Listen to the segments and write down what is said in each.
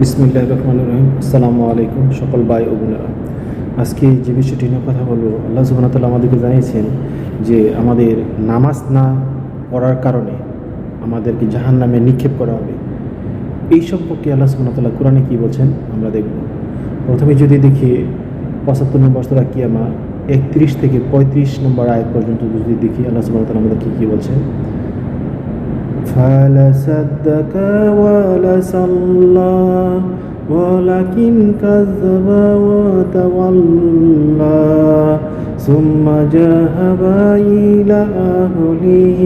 বিসমিল্লাহ রহমান রহিম। আসসালামু আলাইকুম সকল ভাই ও বোনেরা। আজকে যে বিষয়টি নিয়ে কথা বলব, আল্লাহ সুবাহতাল্লাহ আমাদেরকে জানিয়েছেন যে আমাদের নামাজ না পড়ার কারণে আমাদেরকে জাহান নামে নিক্ষেপ করা হবে। এই সম্পর্কে আল্লাহ সুবাহতাল্লাহ কোরআনে কী বলছেন আমরা দেখব। প্রথমে যদি দেখি, পঁচাত্তর নম্বর সুরা কিয়ামা, একত্রিশ থেকে পঁয়ত্রিশ নম্বর আয়াত পর্যন্ত যদি দেখি, আল্লাহ সুবাহতাল্লাহ আমাদেরকে কী বলছেন? فلصدق ولصلى ولكن كذب وتولى ثم ذهب إلى أهله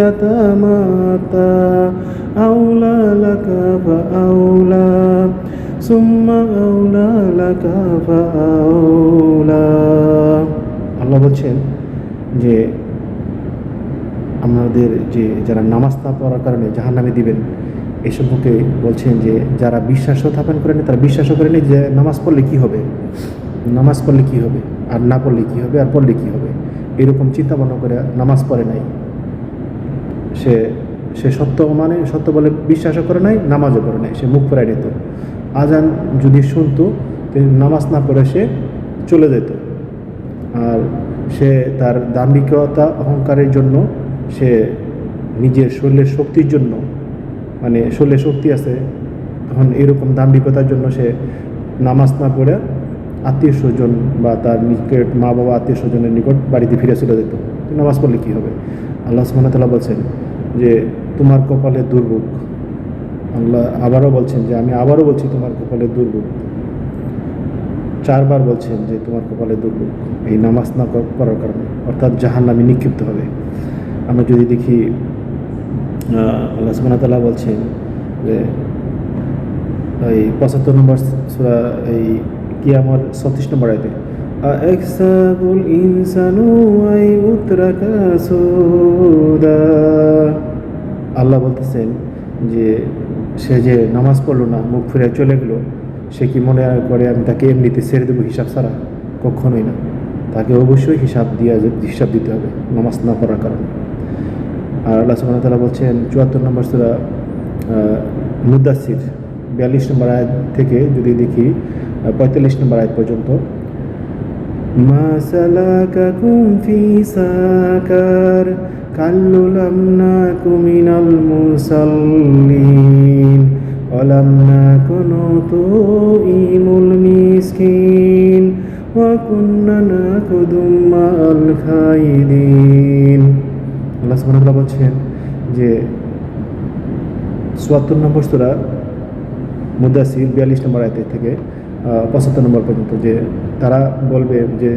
يتماتى أولى لك فأولى ثم أولى لك فأولى আল্লাহ বলছেন যে আমাদের যে যারা নামাজ না পড়ার কারণে জাহান নামে দিবেন এই সম্পর্কে বলছেন যে যারা বিশ্বাসও স্থাপন করেনি তারা বিশ্বাসও করেনি যে নামাজ পড়লে কি হবে। নামাজ পড়লে কি হবে? আর না পড়লে কি হবে? আর পড়লে কি হবে? এরকম চিন্তা ভাবনা করে নামাজ পড়ে নাই। সে সে সত্য মানে সত্য বলে বিশ্বাসও করে নাই, নামাজও করে নাই, সে মুখ পড়াই নিত। আজান যদি শুনতো নামাজ না পড়ে সে চলে যেত। আর সে তার দাম্ভিকতা, অহংকারের জন্য সে নিজের শরীরের শক্তির জন্য মানে শরীরে শক্তি আছে, তখন এরকম দাম্ভিকতার জন্য সে নামাজ না পড়ে আত্মীয় স্বজন বা তার নিকট মা বাবা, আত্মীয় স্বজনের নিকট বাড়িতে ফিরে চলে যেত। নামাজ পড়লে কী হবে? আল্লাহ সুমনতাল্লাহ বলছেন যে, তোমার কপালে দুর্ভোগ। আল্লাহ আবারও বলছেন যে, আমি আবারও বলছি তোমার কপালে দুর্ভোগ। চারবার বলছেন যে, তোমার কপালে দুর্ভোগ। এই নামাজ না করার কারণে। অর্থাৎ জাহান নামে নিক্ষিপ্ত হবে। আমরা যদি দেখি আহ, আল্লাহ সুবাহতাল্লাহ বলছেন যে এই পঁচাত্তর নম্বর সুরা এই কি আমার ছত্রিশ নম্বর আয়তে أيحسب الإنسان أن يترك سدى আল্লাহ বলতেছেন যে সে যে নামাজ পড়লো না মুখ ফিরে চলে গেলো সে কি মনে করে আমি তাকে এমনিতে ছেড়ে দেবো হিসাব ছাড়া কখনোই না তাকে অবশ্যই হিসাব দিয়া হিসাব দিতে হবে নামাজ না পড়ার কারণে আর আল্লাহ সুবহানাহু ওয়া তাআলা বলছেন চুয়াত্তর নম্বর সুরা মুদাসির বিয়াল্লিশ নম্বর আয়াত থেকে যদি দেখি পঁয়তাল্লিশ নম্বর আয়াত পর্যন্ত মা সালাকাকুম ফি সাকার কাল্লু লাম নাকু মিনাল মুসাল্লিন ولم نكن نطعم المسكين وكنا نأخذ مع الخائضين আল্লাহ বলছেন যে চুয়াত্তর নম্বর সুরা মুদাসির বিয়াল্লিশ নম্বর আয়তের থেকে পঁচাত্তর নম্বর পর্যন্ত যে তারা বলবে যে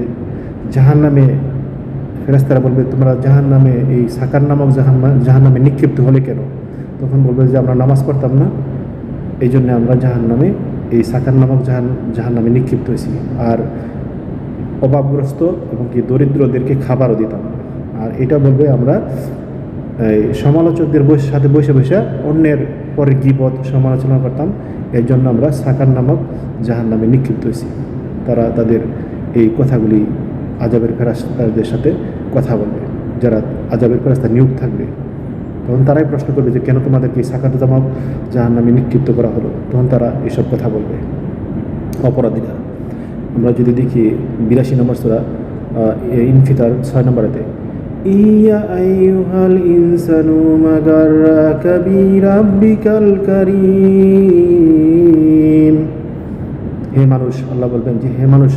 জাহান নামে ফেরাস্তারা বলবে, তোমরা জাহান নামে এই সাকার নামক জাহান জাহান নামে নিক্ষিপ্ত হলে কেন তখন বলবে যে, আমরা নামাজ পড়তাম না এই জন্য আমরা জাহান নামে এই সাকার নামক জাহান জাহান নামে নিক্ষিপ্ত হয়েছি আর অভাবগ্রস্ত এবং কি দরিদ্রদেরকে খাবারও দিতাম। আর এটা বলবে আমরা, এই সমালোচকদের বসে সাথে বসে বসে অন্যের পরে গিবত সমালোচনা করতাম। এর জন্য আমরা সাকার নামক জাহান নামে নিক্ষিপ্ত হয়েছি। তারা তাদের এই কথাগুলি আজাবের ফেরাস্তাদের সাথে কথা বলবে। যারা আজাবের ফেরাস্তা নিয়োগ থাকবে, তখন তারাই প্রশ্ন করবে যে, কেন তোমাদেরকে এই সাকার জামাক জাহান নামে নিক্ষিপ্ত করা হলো? তখন তারা এসব কথা বলবে। অপরাধীরা, আমরা যদি দেখি বিরাশি নম্বর সুরা ইনফিতার ছয় নম্বরেতে ইয়া আইয়ুহাল ইনসানু মাগাররাকা বিরাব্বিকাল কারীম। হে মানুষ, আল্লাহ বলবেন যে, হে মানুষ,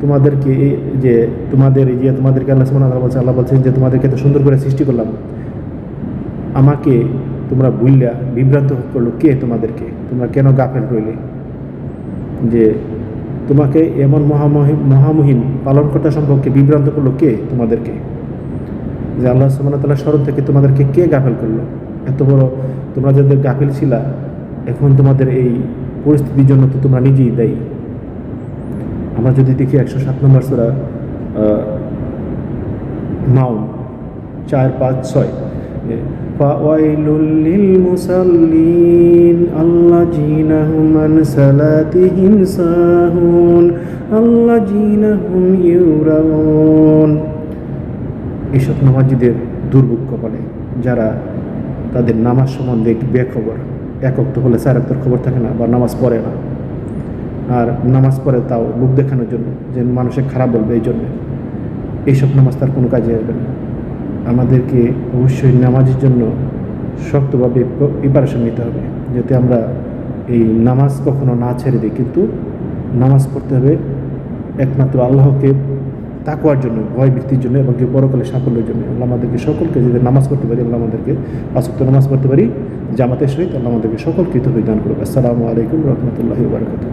তোমাদেরকে যে, তোমাদের যে, তোমাদেরকে আল্লাহ সুবহানাহু ওয়া তাআলা বলছে আল্লাহ বলছেন যে, তোমাদেরকে এত সুন্দর করে সৃষ্টি করলাম। আমাকে তোমরা ভুললা বিভ্রান্ত করল কে তোমাদেরকে? তোমরা কেন গাফেল রইলে? যে, তোমাকে এমন মহামহিম মহামহিম পালনকর্তা সম্পর্কে বিভ্রান্ত করল কে তোমাদেরকে? যে আল্লাহ সুবাহতাল্লাহ স্মরণ থেকে তোমাদেরকে কে গাফেল করল? এত বড় তোমরা যাদের গাফেল ছিলা, এখন তোমাদের এই পরিস্থিতির জন্য তো তোমরা নিজেই দেয়। আমরা যদি দেখি একশো সাত নম্বর সোরা নাও চার, পাঁচ, ছয় ফাওয়াইলুল মুসাল্লিন সাহুন এইসব নামাজিদের দুর্ভোগ কপালে, যারা তাদের নামাজ সম্বন্ধে একটু বেখবর একক তো হলে স্যার একটার খবর থাকে না বা নামাজ পড়ে না। আর নামাজ পড়ে তাও মুখ দেখানোর জন্য, যে মানুষের খারাপ বলবে এই জন্যে। এইসব নামাজ তার কোনো কাজে আসবে না। আমাদেরকে অবশ্যই নামাজের জন্য শক্তভাবে প্রিপারেশন নিতে হবে, যাতে আমরা এই নামাজ কখনো না ছেড়ে দিই। কিন্তু নামাজ পড়তে হবে একমাত্র আল্লাহকে তাকুয়ার জন্য ভয় বৃত্তির জন্য এবং কেউ পরকালে সাফল্যের জন্য আল্লাহ আমাদেরকে সকলকে যদি নামাজ পড়তে পারি, আল্লাহ আমাদেরকে পাঁচক্ত নামাজ পড়তে পারি, জামাতের সহিত আল্লাহ আমাদেরকে সকল কৃতজ্ঞ দান করবে আসসালামু আলাইকুম রহমতুল্লাহ বারকাতুহ।